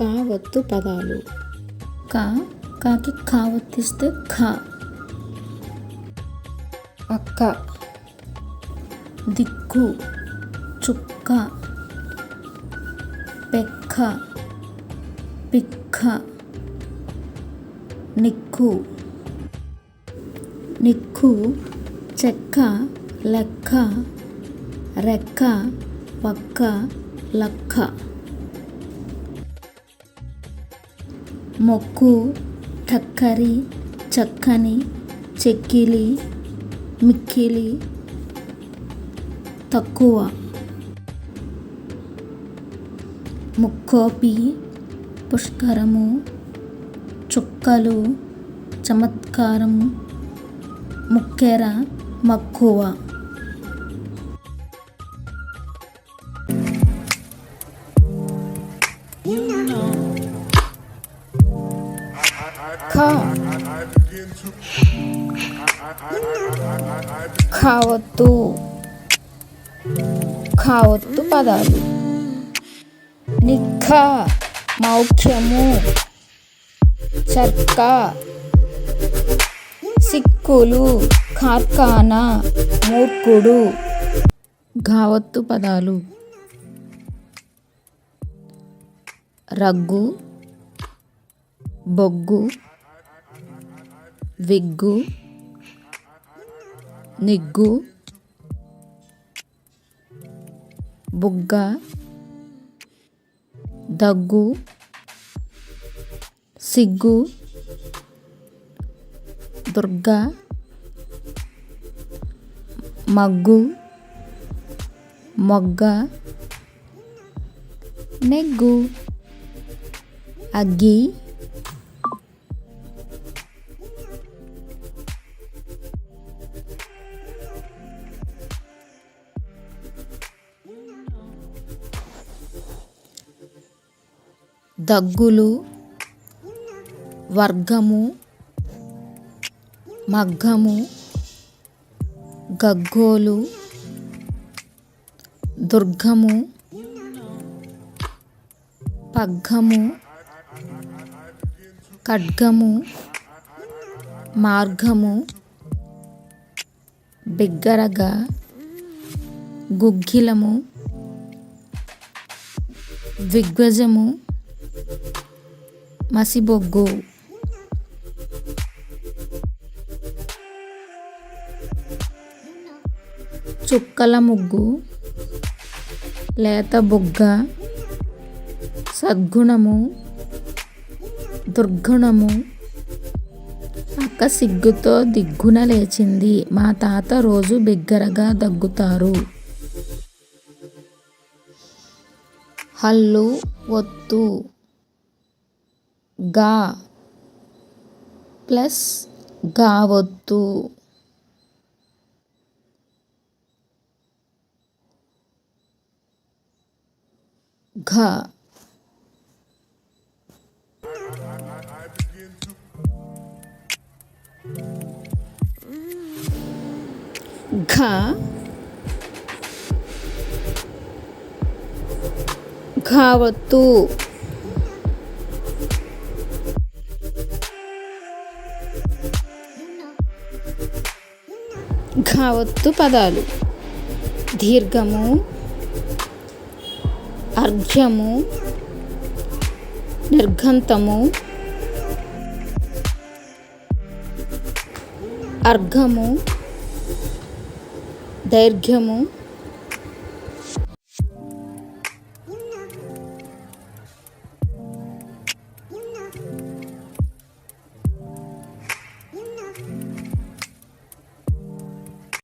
కావత్తు పదాలు. కా కాకి కావత్తిస్తే ఖా. అక్క. దిక్కు చుక్క. పెక్క పిక్క. నిక్కు. నిక్కు చెక్క లెక్క. రెక్క పక్క లక్క. మొక్కు టక్కరి చక్కని చెక్కిలి మిక్కిలి తక్కువ. ముక్కోపి పుష్కరము చుక్కలు చమత్కారము ముక్కెర మక్కువ. కావద్దు కావద్దు పదాలు నిఖ మౌఖ్యము చర్క సిక్కులు కార్ఖానా మూర్ఖుడు గావత్తు పదాలు రగ్గు బొగ్గు విగ్గు నిగ్గు బుగ్గ దగ్గు సిగ్గు దుర్గ మగ్గు మొగ్గ నెగ్గు అగ్గి దగ్గులు వర్గము మగ్గము గగ్గోలు దుర్గము పగ్గము ఖడ్గము మార్గము బిగ్గరగా గుగ్గిలము దిగ్గజము మసిబొగ్గు చుక్కల ముగ్గు లేత బుగ్గ సద్గుణము దుర్గుణము అక్క సిగ్గుతో దిగ్గున లేచింది మా తాత రోజు బిగ్గరగా దగ్గుతారు హల్లు ఒత్తు గా ప్లస్ గావొత్తు ఘ. ఘ. ఘావత్తు ఘావత్తు పదాలు. దీర్ఘము అర్ఘ్యము నిర్ఘంతము అర్ఘము దైర్ఘ్యము